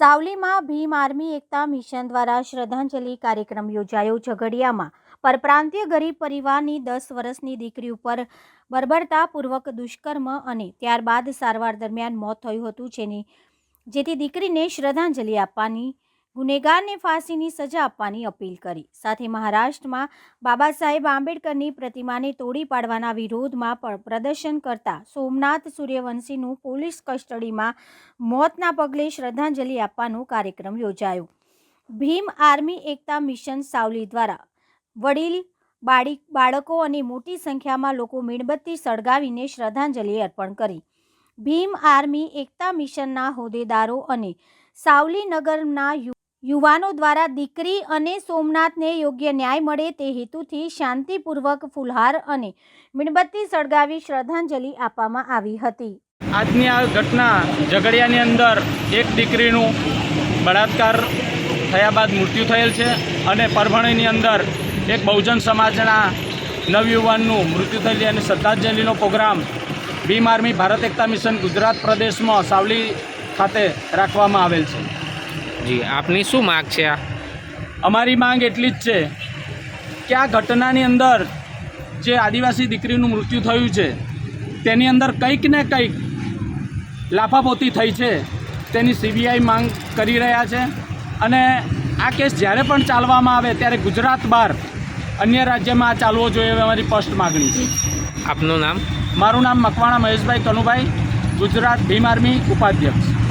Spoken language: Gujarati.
સાવલીમાં ભીમ આર્મી એકતા મિશન દ્વારા શ્રદ્ધાંજલિ કાર્યક્રમ યોજાયો ઝઘડિયામાં. પરપ્રાંતીય ગરીબ પરિવારની દસ વર્ષની દીકરી ઉપર બર્બરતાપૂર્વક દુષ્કર્મ અને ત્યારબાદ સારવાર દરમિયાન મોત થયું હતું જેની, જેથી દીકરીને શ્રદ્ધાંજલિ આપવાની ગુનેગારને ફાંસીની સજા આપવાની અપીલ કરી. સાથે મહારાષ્ટ્રમાં બાબા સાહેબ આંબેડકરની પ્રતિમાને તોડી પાડવાના વિરોધમાં પણ પ્રદર્શન કરતા સોમનાથ સૂર્યવંશીનું પોલીસ કસ્ટડીમાં મોતના પગલે શ્રદ્ધાંજલિ આપવાનો કાર્યક્રમ યોજાયો. ભીમ આર્મી એકતા મિશન સાવલી દ્વારા વડીલ, બાળી, બાળકો અને મોટી સંખ્યામાં લોકો મીણબત્તી સળગાવીને શ્રદ્ધાંજલિ અર્પણ કરી. ભીમ આર્મી એકતા મિશનના હોદ્દેદારો અને સાવલી નગરના યુવાનો દ્વારા દીકરી અને સોમનાથને યોગ્ય ન્યાય મળે તે હેતુથી શાંતિપૂર્વક ફુલહાર અને મીણબત્તી સળગાવી શ્રદ્ધાંજલિ આપવામાં આવી હતી. આજની આ ઘટના ઝઘડિયાની અંદર એક દીકરીનું બળાત્કાર થયા બાદ મૃત્યુ થયેલ છે અને પરભણીની અંદર એક બહુજન સમાજના નવયુવાનનું મૃત્યુ થયેલ અને શ્રદ્ધાંજલિનો program Bhim army Bharat Ekta mission Gujarat પ્રદેશમાં સાવલી ખાતે રાખવામાં આવેલ છે. જી આપની શું માગ છે આ? અમારી માંગ એટલી જ છે કે આ ઘટનાની અંદર જે આદિવાસી દીકરીનું મૃત્યુ થયું છે તેની અંદર કંઈક ને કંઈક લાફાપોતી થઈ છે તેની સીબીઆઈ માંગ કરી રહ્યા છે. અને આ કેસ જ્યારે પણ ચાલવામાં આવે ત્યારે ગુજરાત બહાર અન્ય રાજ્યમાં આ ચાલવો જોઈએ એવી અમારી સ્પષ્ટ માગણી છે. આપનું નામ? મારું નામ મકવાણા મહેશભાઈ કનુભાઈ ગુજરાત ભીમ આર્મી ઉપાધ્યક્ષ.